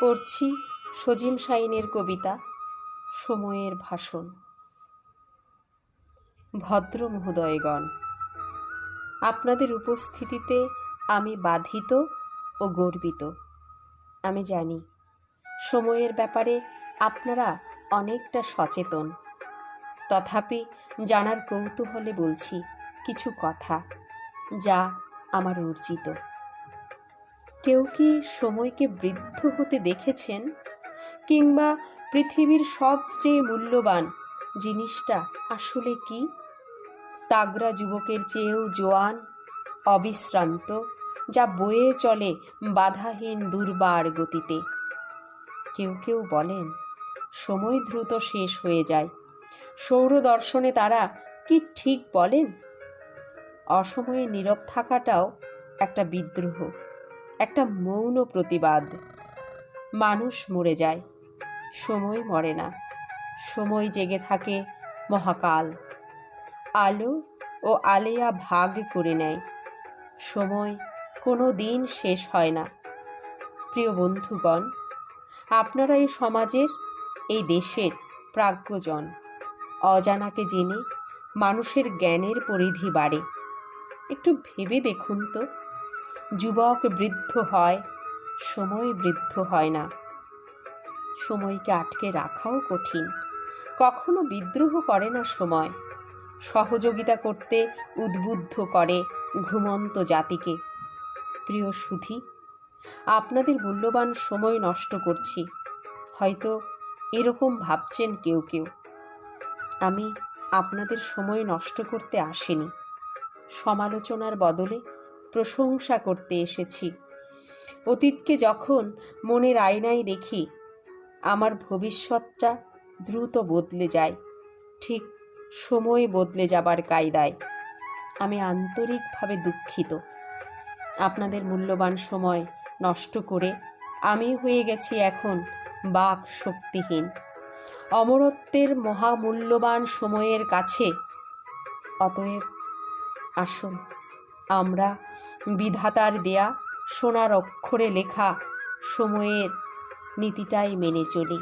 পড়ছি সজিম শাইনের কবিতা, সময়ের ভাষণ। ভদ্র মহোদয়গণ, আপনাদের উপস্থিতিতে আমি বাধিত ও গর্বিত। আমি জানি, সময়ের ব্যাপারে আপনারা অনেকটা সচেতন। তথাপি জানার কৌতূহলে বলছি কিছু কথা যা আমার অর্জিত। কেউ কি সময়কে বৃদ্ধ হতে দেখেছেন? কিংবা পৃথিবীর সবচেয়ে মূল্যবান জিনিসটা আসলে কি? তাগরা যুবকের চেয়েও জোয়ান, অবিশ্রান্ত, যা বয়ে চলে বাধাহীন দুর্বার গতিতে। কেউ কেউ বলেন, সময় দ্রুত শেষ হয়ে যায়। সৌর দর্শনে তারা কি ঠিক বলেন? অসময়ে নীরব থাকাটাও একটা বিদ্রোহ। একটা মৌন প্রতিবাদ। মানুষ মরে যায়। সময় মরে না। সময় জেগে থাকে মহাকাল। আলো ও আলেয়া ভাগ করে নেয়। সময় কোনো দিন শেষ হয় না। প্রিয় বন্ধুগণ, আপনারা এই সমাজের, এই দেশের প্রাজ্ঞজন। অজানাকে জেনে মানুষের জ্ঞানের পরিধি বাড়ে। একটু ভেবে দেখুন তো। যুবক বৃদ্ধ হয়, সময় বৃদ্ধ হয় না। সময়কে আটকে রাখাও কঠিন। কখনো বিদ্রোহ করে না সময়। সহযোগিতা করতে উদ্বুদ্ধ করে ঘুমন্ত জাতিকে। প্রিয় সুধি, আপনাদের মূল্যবান সময় নষ্ট করছি। হয়তো এরকম ভাবছেন কেউ কেউ। আমি আপনাদের সময় নষ্ট করতে আসিনি। সমালোচনার বদলে প্রশংসা করতে এসেছি। অতীতকে যখন মনের আয়নায় দেখি, আমার ভবিষ্যৎটা দ্রুত বদলে যায়। ঠিক সময় বদলে যাবার কায়দায়। আমি আন্তরিকভাবে দুঃখিত। আপনাদের মূল্যবান সময় নষ্ট করে আমি হয়ে গেছি এখন বাক শক্তিহীন। অমরত্বের মহামূল্যবান সময়ের কাছে। অতএব আসুন। আমরা বিধাতার দেয়া সোনার অক্ষরে লেখা সময়ের নীতিটাই মেনে চলি।